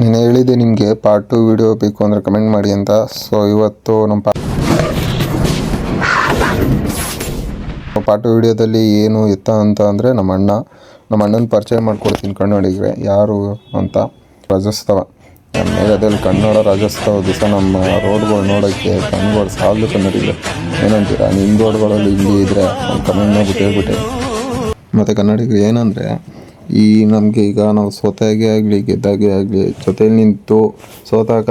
ನಾನು ಹೇಳಿದೆ ನಿಮಗೆ ಪಾರ್ಟ್ ಟು ವಿಡಿಯೋ ಬೇಕು ಅಂದರೆ ಕಮೆಂಟ್ ಮಾಡಿ ಅಂತ. ಸೊ ಇವತ್ತು ನಮ್ಮ ಪಾರ್ಟ್ ಟು ವಿಡಿಯೋದಲ್ಲಿ ಏನು ಎತ್ತ ಅಂತ ಅಂದರೆ ನಮ್ಮ ಅಣ್ಣ. ನಮ್ಮ ಅಣ್ಣನ ಪರಿಚಯ ಮಾಡ್ಕೊಡ್ತೀನಿ ಕನ್ನಡಿಗರೆ ಯಾರು ಅಂತ? ರಾಜೋತ್ಸವ ಮೇಘದಲ್ಲಿ ಕನ್ನಡ ರಾಜ್ಯೋತ್ಸವ ದಿವಸ ನಮ್ಮ ರೋಡ್ಗಳು ನೋಡೋಕ್ಕೆ ಕಣ್ಗಳು ಸಾಲದು ಕನ್ನಡಿಗರೆ ಏನಂತೀರಾ? ನಿಮ್ಮ ರೋಡ್ಗಳಲ್ಲಿ ಇಲ್ಲಿ ಇದ್ದರೆ ಕನ್ನಡ ಮಾಡ್ಬಿಟ್ಟು ಹೇಳ್ಬಿಟ್ಟೆ. ಮತ್ತು ಕನ್ನಡಿಗರು ಏನಂದರೆ ಈ ನಮಗೆ ಈಗ ನಾವು ಸೋತಾಗೆ ಆಗಲಿ, ಗೆದ್ದಾಗೆ ಆಗಲಿ, ಜೊತೆಲಿ ನಿಂತು ಸೋತಾಗ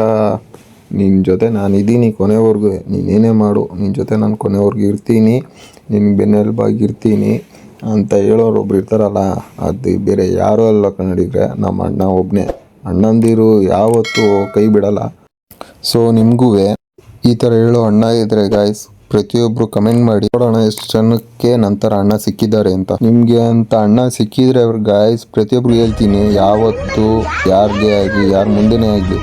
ನಿನ್ನ ಜೊತೆ ನಾನು ಇದ್ದೀನಿ ಕೊನೆವರೆಗೂ ನೀನೇನೇ ಮಾಡು ನಿನ್ನ ಜೊತೆ ನಾನು ಕೊನೆವರೆಗೂ ಇರ್ತೀನಿ. ನಿನ್ನ ಬೆನ್ನೆಲುಬಾಗಿ ಇರ್ತೀನಿ ಅಂತ ಹೇಳೋರು ಒಬ್ರು ಇರ್ತಾರಲ್ಲ, ಅದು ಬೇರೆ ಯಾರೂ ಅಲ್ಲ ಕನ್ನಡಿಗರೆ, ನಮ್ಮ ಅಣ್ಣ ಒಬ್ಬನೇ ಅಣ್ಣಂದಿರು ಯಾವತ್ತೂ ಕೈ ಬಿಡಲ್ಲ. ಸೊ ನಿಮಗೂ ಈ ಥರ ಹೇಳೋ ಅಣ್ಣ ಇದ್ದರೆ ಗಾಯ್ಸ್ ಪ್ರತಿಯೊಬ್ರು ಕಮೆಂಟ್ ಮಾಡಿ, ನೋಡೋಣ ಎಷ್ಟು ಜನಕ್ಕೆ ನಂತರ ಅಣ್ಣ ಸಿಕ್ಕಿದ್ದಾರೆ ಅಂತ. ನಿಮ್ಗೆ ಅಂತ ಅಣ್ಣ ಸಿಕ್ಕಿದ್ರೆ ಅವ್ರ ಗಾಯಸ್ ಪ್ರತಿಯೊಬ್ರು ಹೇಳ್ತೀನಿ, ಯಾವತ್ತು ಯಾರಿಗೆ ಆಗಲಿ, ಯಾರ ಮುಂದೆನೇ ಆಗಲಿ,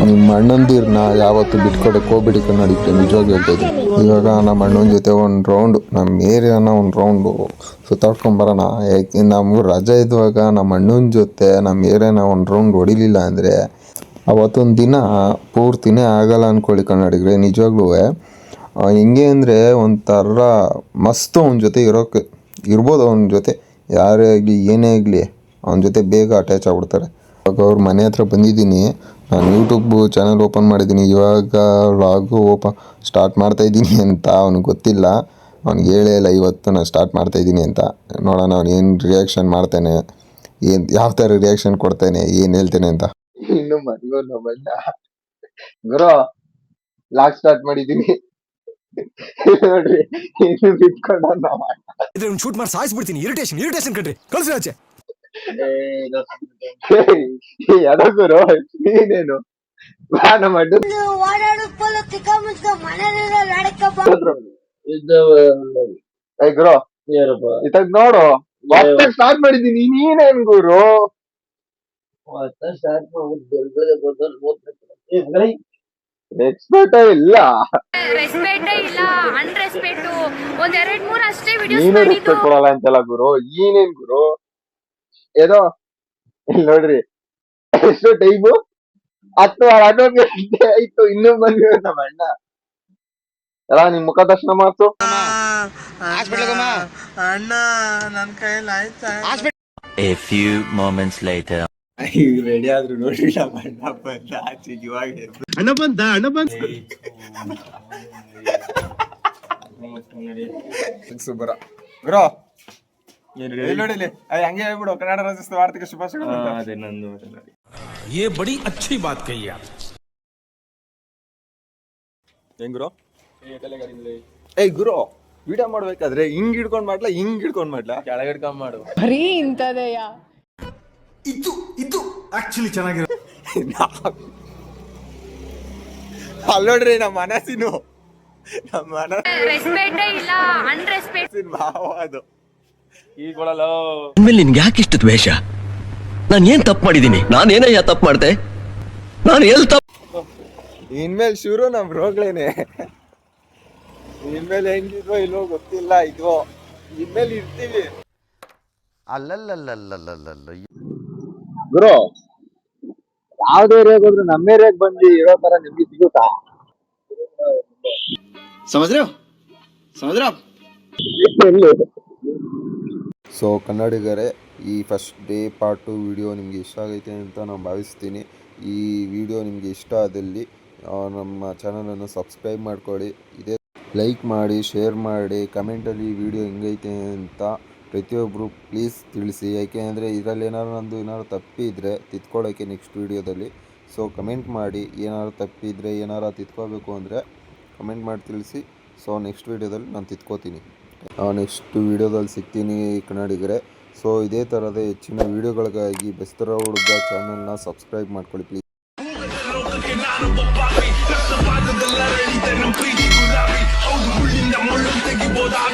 ನಿಮ್ಮ ಅಣ್ಣಂದಿರ್ನ ಯಾವತ್ತು ಬಿಟ್ಕೊಡಕ್ಕೆ ಹೋಗ್ಬಿಡಿ ಕನ್ನಡಿಗೆ ನಿಜವಾಗಿ ಹೇಳ್ತಾ ಇದ್ದೀನಿ. ಇವಾಗ ನಮ್ಮ ಅಣ್ಣನ ಜೊತೆ ಒಂದು ರೌಂಡ್ ನಮ್ಮ ಏರಿಯಾನ ಒಂದು ರೌಂಡು ಸುತ್ತಾಡ್ಕೊಂಬರೋಣ ಯಾಕೆ ನಮ್ಗೆ ರಜೆ ಇದ್ದಾಗ ನಮ್ಮ ಅಣ್ಣನ ಜೊತೆ ನಮ್ಮ ಏರಿಯಾನ ಒಂದು ರೌಂಡ್ ಹೊಡಿಲಿಲ್ಲ ಅಂದರೆ ಅವತ್ತೊಂದು ದಿನ ಪೂರ್ತಿನೇ ಆಗಲ್ಲ ಅಂದ್ಕೊಳ್ಳಿ ಕನ್ನಡಿಗರೆ ನಿಜವಾಗ್ಲೂ ಹಿಂಗೆ ಅಂದರೆ ಒಂಥರ ಮಸ್ತು ಅವನ ಜೊತೆ ಇರೋಕ್ಕೆ ಇರ್ಬೋದು ಅವನ ಜೊತೆ. ಯಾರೇ ಆಗಲಿ, ಏನೇ ಆಗಲಿ ಅವನ ಜೊತೆ ಬೇಗ ಅಟ್ಯಾಚ್ ಆಗ್ಬಿಡ್ತಾರೆ. ಇವಾಗ ಅವ್ರ ಮನೆ ಹತ್ರ ಬಂದಿದ್ದೀನಿ. ನಾನು ಯೂಟ್ಯೂಬ್ ಚಾನಲ್ ಓಪನ್ ಮಾಡಿದ್ದೀನಿ. ಇವಾಗ ಲಾಗು ಓಪನ್ ಸ್ಟಾರ್ಟ್ ಮಾಡ್ತಾ ಇದ್ದೀನಿ ಅಂತ ಅವ್ನಿಗೆ ಗೊತ್ತಿಲ್ಲ. ಅವ್ನಿಗೆ ಹೇಳೇ ಇಲ್ಲ, ಇವತ್ತು ನಾನು ಸ್ಟಾರ್ಟ್ ಮಾಡ್ತಾ ಇದ್ದೀನಿ ಅಂತ. ನೋಡೋಣ ಅವ್ನು ಏನು ರಿಯಾಕ್ಷನ್ ಮಾಡ್ತಾನೆ, ಏನು, ಯಾವ ಥರ ರಿಯಾಕ್ಷನ್ ಕೊಡ್ತಾನೆ, ಏನು ಹೇಳ್ತಾನೆ ಅಂತ. ಇನ್ನು ಮದ್ವೆ ಗುರು ಲಾಕ್ ಸ್ಟಾರ್ಟ್ ಮಾಡಿದೀನಿ ನೋಡ್ರಿ ಇನ್ನು ಬಿಟ್ಕೊಂಡ. ಇದ್ರೆ ಶೂಟ್ ಮಾಡಿ ಸಾಯಿಸ್ಬಿಡ್ತೀನಿ ಇರಿಟೇಷನ್ ಇರಿಟೇಷನ್ ಕಣ್ರಿ. ಕಳ್ಸಿ ಆಚೆ. ಏ, ಯಾರೋ ಗುರು ನೀನೇನು? ಬಾ ನಮ್ಮ ಅಡ್ಡ ಓಡಾಡಕ್ಕಲ್ಲ ತಿಕ್ಕ ಮುಚ್ಕ ಮನೇಲಿರೋ ನಡಕ ಬಾ. ಏ ಗುರು ಇತ್ತಾಗ ನೋಡು. ಮತ್ತೆ ಸ್ಟಾರ್ಟ್ ಮಾಡಿದೀನಿ ನೀನೇನ್ ಗುರು? ಎಕ್ಸ್ಪರ್ಟ್ ಇಲ್ಲ. ರೆಸ್ಪೆಕ್ಟ್ ಇಲ್ಲ ಅನ್ರೆಸ್ಪೆಕ್ಟ್ ಒಂದ್ ಎರಡ್ ಮೂರ್ ಅಷ್ಟೇ ವಿಡಿಯೋಸ್ ನೀನೇ ಮಾಡಿದ್ದು. ರೆಸ್ಪೆಕ್ಟ್ ಕೊಡಲ್ಲ ಅಂತಲ್ಲ ಗುರು. ಏನೇನ್ ಗುರು? ಏನೋ ಇಲ್ಲಿ ನೋಡ್ರಿ. ಎಷ್ಟು ಟೈಮು ಹತ್ತು ಹನ್ನೊಂದು ಗಂಟೆ ಆಯ್ತು ಇನ್ನೂ ಬಂದಿರೋ ನಮ್ಮ ಅಣ್ಣ ಎಲ್ಲ ನಿಮ್ ಮುಖ ದರ್ಶನ ಮಾತು ಅಣ್ಣ ನನ್ ಕೈಯಲ್ಲಿ ಆಯ್ತಾ? A few moments later. Ready ಆದ್ರು ನೋಡಿಲ್ಲ ಬಣ್ಣ ಬಂದ ಆಚೆಗೆ ಇವಾಗ ಅಣ್ಣ ಬಂದ ಅಣ್ಣ ಬಂದ ಸುಬ್ಬರ ಬ್ರೋ ಇಲ್ಲಿ ನೋಡಿಲಿ ಅಯ್ಯ ಹಂಗೆ ಹೇಳ್ಬಿಡು ಕನ್ನಡ ರಾಜ್ಯೋತ್ಸವ ಆರ್ಥಿಕ ಶುಭಾಶಯಗಳು ಅಂತ. ಅದೇ ನಂದು ये बड़ी अच्छी बात कही आप ಹೆಂಗ್ ಗುರು ಏಯ್ ಗುರು ವಿಡಿಯೋ ಮಾಡ್ಬೇಕಾದ್ರೆ ಹಿಂಗ್ ಹಿಡ್ಕೊಂಡ್ ಮಾಡ್ಲಾ ಹಿಂಗ್ ಹಿಡ್ಕೊಂಡ್ ಮಾಡ್ಲಾ ಕೆಳಗೆ ಹಿಡ್ಕೊಂಡ್ ಮಾಡು ಬರೀ ಇಂತದೆಯ ಇದು ಇದು ಆಕ್ಚುಲಿ ಚೆನ್ನಾಗಿರೋ ಅಲ್ಲಿ ನೋಡ್ರಿ ನಮ್ಮ ಮನಸ್ಸಿನು ನಮ್ಮ ಮನಸ್ಸಿನ ಭಾವ ಅದು. ಈ ಕೊಡಲ್ಲ ಇನ್ಮೇಲೆ ನಿನ್ಗೆ ಯಾಕೆ ಇಷ್ಟು ದ್ವೇಷ? ನಾನು ಏನ್ ತಪ್ಪು ಮಾಡಿದೀನಿ ನಾನು ಏನಯ್ಯ ತಪ್ಪು ಮಾಡ್ದೆ? ನಾನು ಎಲ್ಲಿ ತಪ್ಪು ಇನ್ಮೇಲೆ ಶುರು ನಮ್ ರೋಗ್ಲೇನೆ ಇನ್ಮೇಲೆ ಹೆಂಗಿದ್ವೋ ಇಲ್ವೋ ಗೊತ್ತಿಲ್ಲ ಇದ್ವೋ. ಇನ್ಮೇಲೆ ಇರ್ತೀವಿ. ಗುರು ಯಾವ್ದೇ ಏರಿಯಾಗ ಹೋದ್ರು ನಮ್ಮ ಏರಿಯಾಗ ಬಂದು ಇರೋ ತರ ನಿಮ್ಗೆ ಸಿಗುತ್ತಾ? ಸೊ ಕನ್ನಡಿಗರೇ ಈ first day part two video ನಿಮಗೆ ಇಷ್ಟ ಆಗೈತೆ ಅಂತ ನಾನು ಭಾವಿಸ್ತೀನಿ. ಈ ವಿಡಿಯೋ ನಿಮಗೆ ಇಷ್ಟ ಆದಲ್ಲಿ ನಮ್ಮ ಚಾನಲನ್ನು ಸಬ್ಸ್ಕ್ರೈಬ್ ಮಾಡ್ಕೊಳ್ಳಿ. ಇದೇ ಲೈಕ್ ಮಾಡಿ ಶೇರ್ ಮಾಡಿ ಕಮೆಂಟಲ್ಲಿ ಈ ವಿಡಿಯೋ ಹೆಂಗೈತೆ ಅಂತ ಪ್ರತಿಯೊಬ್ಬರು ಪ್ಲೀಸ್ ತಿಳಿಸಿ. ಯಾಕೆ ಅಂದರೆ ಇದರಲ್ಲಿ ಏನಾದ್ರು ನಂದು ಏನಾದ್ರು ತಪ್ಪಿದ್ರೆ ತಿದ್ಕೊಳ್ಳೋಕ್ಕೆ ನೆಕ್ಸ್ಟ್ ವಿಡಿಯೋದಲ್ಲಿ ಸೊ ಕಮೆಂಟ್ ಮಾಡಿ ಏನಾದ್ರು ತಪ್ಪಿದ್ರೆ ಏನಾರು ತಿದ್ಕೋಬೇಕು ಅಂದರೆ ಕಮೆಂಟ್ ಮಾಡಿ ತಿಳಿಸಿ. ಸೊ ನೆಕ್ಸ್ಟ್ ವಿಡಿಯೋದಲ್ಲಿ ನಾನು ತಿದ್ಕೋತೀನಿ. ನೆಕ್ಸ್ಟ್ ವೀಡಿಯೋದಲ್ಲಿ ಸಿಗ್ತೀನಿ ಕನ್ನಡಿಗರೆ. ಸೊ ಇದೇ ಥರದ ಹೆಚ್ಚಿನ ವಿಡಿಯೋಗಳಿಗಾಗಿ ಬೆಸ್ತರ ಹುಡುಗ ಚಾನಲ್ನ ಸಬ್ಸ್ಕ್ರೈಬ್ ಮಾಡ್ಕೊಳ್ಳಿ ಪ್ಲೀಸ್